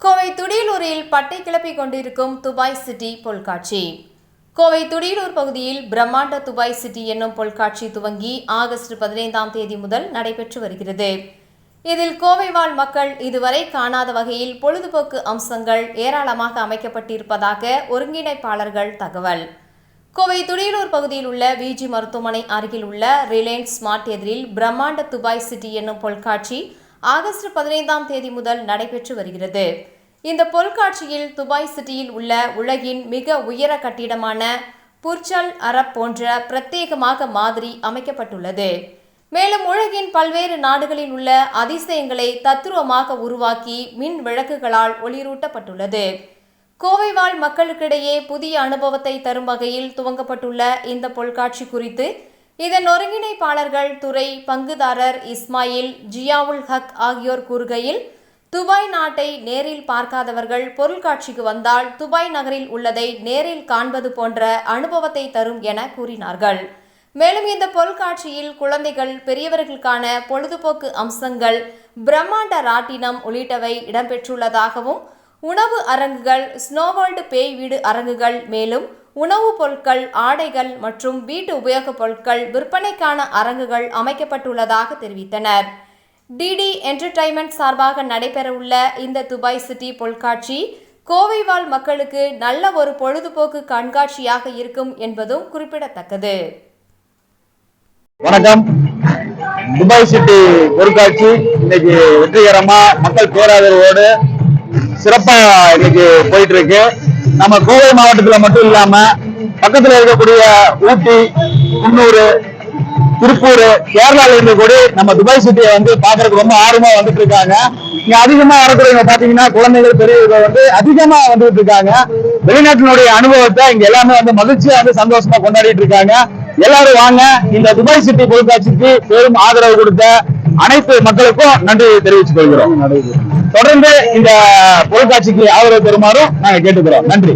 கோவை துடியலூரில் பட்டை கிளப்பிக் கொண்டிருக்கும் Dubai city பொருட்காட்சி கோவை துடியலூர் பகுதியில் பிரம்மாண்ட துபாய் சிட்டி என்னும் பொருட்காட்சி துவங்கி ஆகஸ்ட் பதினைந்தாம் தேதி முதல் நடைபெற்று வருகிறது. இதில் கோவை வாழ் மக்கள் இதுவரை காணாத வகையில் பொழுதுபோக்கு அம்சங்கள் ஏராளமாக அமைக்கப்பட்டிருப்பதாக ஒருங்கிணைப்பாளர்கள் தகவல். கோவை துடியலூர் பகுதியில் உள்ள விஜி மருத்துவமனை அருகில் உள்ள ரிலையன்ஸ் ஸ்மார்ட் எதிரில் பிரம்மாண்ட துபாய் சிட்டி என்னும் பொருட்காட்சி ஆகஸ்ட் பதினைந்தாம் தேதி முதல் நடைபெற்று வருகிறது. இந்த பொருட்காட்சியில் துபாய் சிட்டியில் உள்ள உலகின் மிக உயர கட்டிடமான புர்ச்சல் அரப் போன்ற பிரத்யேகமாக மாதிரி அமைக்கப்பட்டுள்ளது. மேலும் உலகின் பல்வேறு நாடுகளில் உள்ள அதிசயங்களை தத்துருவமாக உருவாக்கி மின் விளக்குகளால் ஒளிரூட்டப்பட்டுள்ளது. கோவை வாழ் மக்களுக்கிடையே புதிய அனுபவத்தை தரும் வகையில் துவங்கப்பட்டுள்ள இந்த பொருட்காட்சி குறித்து இதன் ஒருங்கிணைப்பாளர்கள் துறை பங்குதாரர் இஸ்மாயில் ஜியாவுல் ஹக் ஆகியோர் கூறுகையில் துபாய் நாட்டை நேரில் பார்க்காதவர்கள் பொருட்காட்சிக்கு வந்தால் துபாய் நகரில் உள்ளதை நேரில் காண்பது போன்ற அனுபவத்தை தரும் என கூறினார்கள். மேலும் இந்த பொருட்காட்சியில் குழந்தைகள் பெரியவர்களுக்கான பொழுதுபோக்கு அம்சங்கள் பிரம்மாண்ட ராட்டினம் உள்ளிட்டவை இடம்பெற்றுள்ளதாகவும் உணவு அரங்குகள் ஸ்னோவேர்ல்டு பேய் வீடு அரங்குகள் மேலும் உணவுப் பொருட்கள் ஆடைகள் மற்றும் வீட்டு உபயோகப் பொருட்கள் விற்பனைக்கான அரங்குகள் அமைக்கப்பட்டுள்ளதாக தெரிவித்தனர். டிடி என்டர்டைன்மெண்ட் சார்பாக நடைபெறவுள்ள இந்த துபாய் சிட்டி பொருட்காட்சி கோவை வாழ் மக்களுக்கு நல்ல ஒரு பொழுதுபோக்கு கண்காட்சியாக இருக்கும் என்பதும் குறிப்பிடத்தக்கது. வணக்கம். துபாய் சிட்டி பொருட்காட்சி இன்னைக்கு வெற்றிகரமா மக்கள் பேராதரவோடு சிறப்பா இன்னைக்கு போயிட்டு இருக்கு. நம்ம கோவை மாவட்டத்துல மட்டும் இல்லாம பக்கத்துல இருக்கக்கூடிய ஊட்டி குன்னூர் திருப்பூர் கேரளால இருந்து கூட நம்ம துபாய் சிட்டியை வந்து பாக்குறதுக்கு ரொம்ப ஆர்வமா வந்துட்டு இருக்காங்க. இங்க அதிகமா வரக்கூடியவங்க பாத்தீங்கன்னா குழந்தைகள் பெரியவங்க வந்து அதிகமா வந்துட்டு இருக்காங்க. வெளிநாட்டினுடைய அனுபவத்தை இங்க எல்லாமே வந்து மகிழ்ச்சியா வந்து சந்தோஷமா கொண்டாடிட்டு இருக்காங்க. எல்லாரும் வாங்க இந்த துபாய் சிட்டி பொருட்காட்சிக்கு பெரும் ஆதரவு கொடுத்த அனைத்து மக்களுக்கும் நன்றி தெரிவித்துக் கொள்கிறோம். தொடர்ந்து இந்த பொருட்காட்சிக்கு ஆதரவு தருமாறும் நாங்க கேட்டுக்கிறோம். நன்றி.